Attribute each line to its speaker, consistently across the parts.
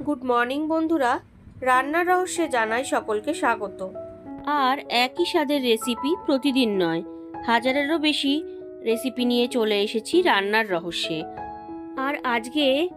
Speaker 1: Good morning, বন্ধুরা। রান্নার রহস্যে জানাই সকলকে স্বাগত। আর একই স্বাদের রেসিপি প্রতিদিন নয়, হাজারেরও বেশি রেসিপি নিয়ে চলে এসেছি রান্নার রহস্যে। আর আজকে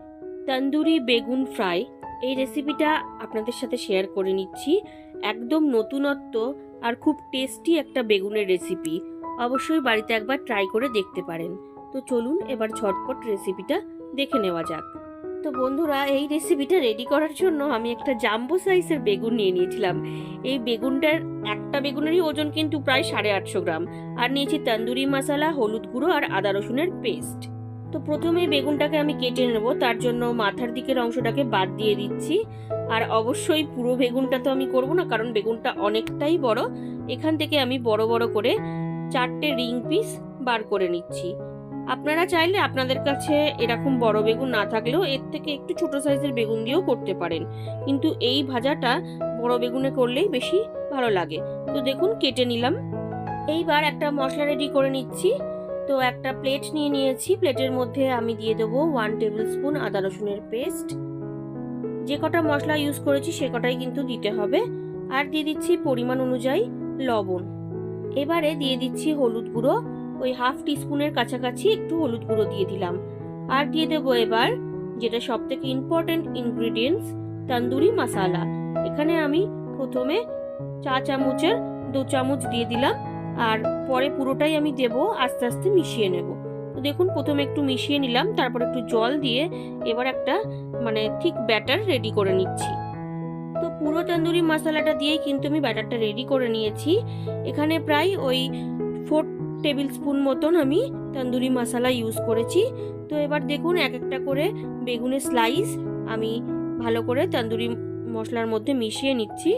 Speaker 1: তন্দুরি বেগুন ফ্রাই, এই রেসিপিটা আপনাদের সাথে শেয়ার করে নিচ্ছি। একদম নতুনত্ব আর খুব টেস্টি একটা বেগুনের রেসিপি। অবশ্যই বাড়িতে একবার ট্রাই করে দেখতে পারেন। তো চলুন, এবার ঝটপট রেসিপিটা দেখে নেওয়া যাক। তো বন্ধুরা, এই রেসিপিটা রেডি করার জন্য আমি একটা জাম্বো সাইজের বেগুন নিয়ে নিয়েছিলাম। এই বেগুনটার একটা বেগুনেরই ওজন কিন্তু প্রায় সাড়ে আটশো গ্রাম। আর নিয়েছি তন্দুরি মশলা, হলুদ গুঁড়ো আর আদা রসুনের পেস্ট তো প্রথমে বেগুনটাকে আমি কেটে নেব, তার জন্য মাথার দিকের অংশটাকে বাদ দিয়ে দিচ্ছি। আর অবশ্যই পুরো বেগুনটা তো আমি করব না, কারণ বেগুনটা অনেকটাই বড়। এখান থেকে আমি বড় বড় করে চারটে রিং পিস বার করে নিচ্ছি। আপনারা চাইলে আপনাদের কাছে এরকম বড় বেগুন না থাকলেও এর থেকে একটু ছোট সাইজের বেগুন দিয়েও করতে পারেন। কিন্তু এই ভাজাটা বড় বেগুনে করলেই বেশি ভালো লাগে। তো দেখুন, কেটে নিলাম। এইবার একটা মশলা রেডি করে নিচ্ছি। তো একটা প্লেট নিয়ে নিয়েছি। প্লেটের মধ্যে আমি দিয়ে দেবো ওয়ান টেবিল স্পুন আদা রসুনের পেস্ট যে কটা মশলা ইউজ করেছি, সে কটাই কিন্তু দিতে হবে। আর দিয়ে দিচ্ছি পরিমাণ অনুযায়ী লবণ। এবারে দিয়ে দিচ্ছি হলুদ গুঁড়ো। ওই হাফ টিস্পুনের কাছাকাছি একটু হলুদ গুঁড়ো দিয়ে দিলাম। আর দিয়ে দেবো এবার যেটা সব থেকে ইম্পর্টেন্ট ইনগ্রিডিয়েন্টস তন্দুরি মশালা। এখানে আমি প্রথমে চা চামচের দু চামচ দিয়ে দিলাম আর পরে পুরোটাই আমি দেব আস্তে আস্তে মিশিয়ে নেব। তো দেখুন, প্রথমে একটু মিশিয়ে নিলাম, তারপর একটু জল দিয়ে এবার একটা মানে ঠিক ব্যাটার রেডি করে নিচ্ছি। তো পুরো তন্দুরি মশলাটা দিয়েই কিন্তু আমি ব্যাটারটা রেডি করে নিয়েছি। এখানে প্রায় ওই ফোর টেবিল স্পুন মতন আমি তন্দুরি মশলা ইউজ করেছি। তো এবার দেখুন এক একটা করে বেগুনের স্লাইস আমি ভালো করে তন্দুরি মশলার মধ্যে মিশিয়ে নিচ্ছি।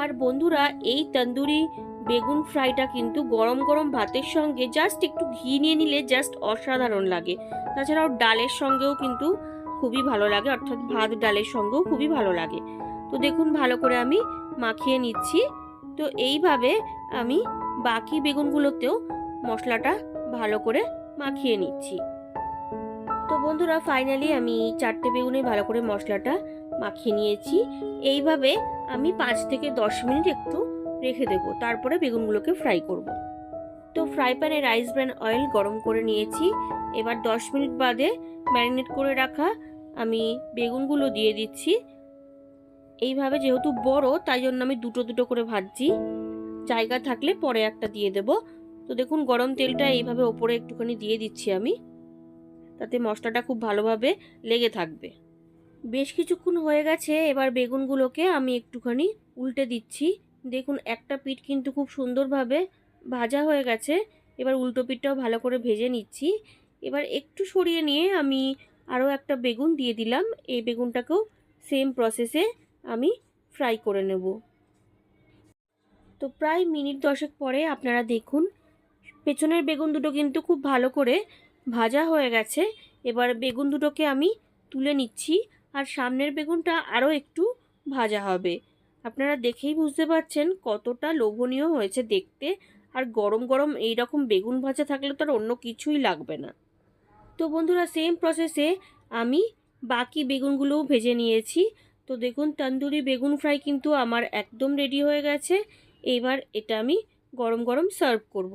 Speaker 1: আর বন্ধুরা, এই তন্দুরি বেগুন ফ্রাইটা কিন্তু গরম গরম ভাতের সঙ্গে জাস্ট একটু ঘি নিয়ে নিলে জাস্ট অসাধারণ লাগে। তাছাড়াও ডালের সঙ্গেও কিন্তু খুবই ভালো লাগে, অর্থাৎ ভাত ডালের সঙ্গেও খুবই ভালো লাগে। তো দেখুন ভালো করে আমি মাখিয়ে নিচ্ছি। তো এইভাবে আমি বাকি বেগুনগুলোতেও মশলাটা ভালো করে মাখিয়ে নিচ্ছি। তো বন্ধুরা ফাইনালি আমি চারটে বেগুনে ভালো করে মশলাটা মাখিয়ে নিয়েছি। এইভাবে আমি পাঁচ থেকে দশ মিনিট একটু রেখে দেবো, তারপরে বেগুনগুলোকে ফ্রাই করব। তো ফ্রাই প্যানে রাইস ব্র্যান অয়েল গরম করে নিয়েছি। এবার দশ মিনিট বাদে ম্যারিনেট করে রাখা আমি বেগুনগুলো দিয়ে দিচ্ছি। এইভাবে যেহেতু বড়, তাই জন্য আমি দুটো দুটো করে ভাজছি। জায়গা থাকলে পরে একটা দিয়ে দেব। তো দেখুন, গরম তেলটা এইভাবে ওপরে একটুখানি দিয়ে দিচ্ছি আমি। তাতে মশলাটা খুব ভালোভাবে লেগে থাকবে। বেশ কিছুক্ষণ হয়ে গেছে, এবার বেগুনগুলোকে আমি একটুখানি উল্টে দিচ্ছি। দেখুন, একটা পিঠ কিন্তু খুব সুন্দরভাবে ভাজা হয়ে গেছে। এবার উল্টো পিঠটাও ভালো করে ভেজে নিচ্ছি। এবার একটু সরিয়ে নিয়ে আমি আরও একটা বেগুন দিয়ে দিলাম। এই বেগুনটাকেও সেম প্রসেসে আমি ফ্রাই করে নেব। তো প্রায় মিনিট দশেক পরে আপনারা দেখুন পেছনের বেগুন দুটো কিন্তু খুব ভালো করে ভাজা হয়ে গেছে। এবার বেগুন দুটোকে আমি তুলে নিচ্ছি আর সামনের বেগুনটা আরও একটু ভাজা হবে। আপনারা দেখেই বুঝতে পারছেন কতটা লোভনীয় হয়েছে দেখতে। আর গরম গরম এই রকম বেগুন ভাজা থাকলে তো আর অন্য কিছুই লাগবে না। তো বন্ধুরা সেম প্রসেসে আমি বাকি বেগুনগুলোও ভেজে নিয়েছি। তো দেখুন, তন্দুরি বেগুন ফ্রাই কিন্তু আমার একদম রেডি হয়ে গেছে। এবার এটা আমি গরম গরম সার্ভ করব।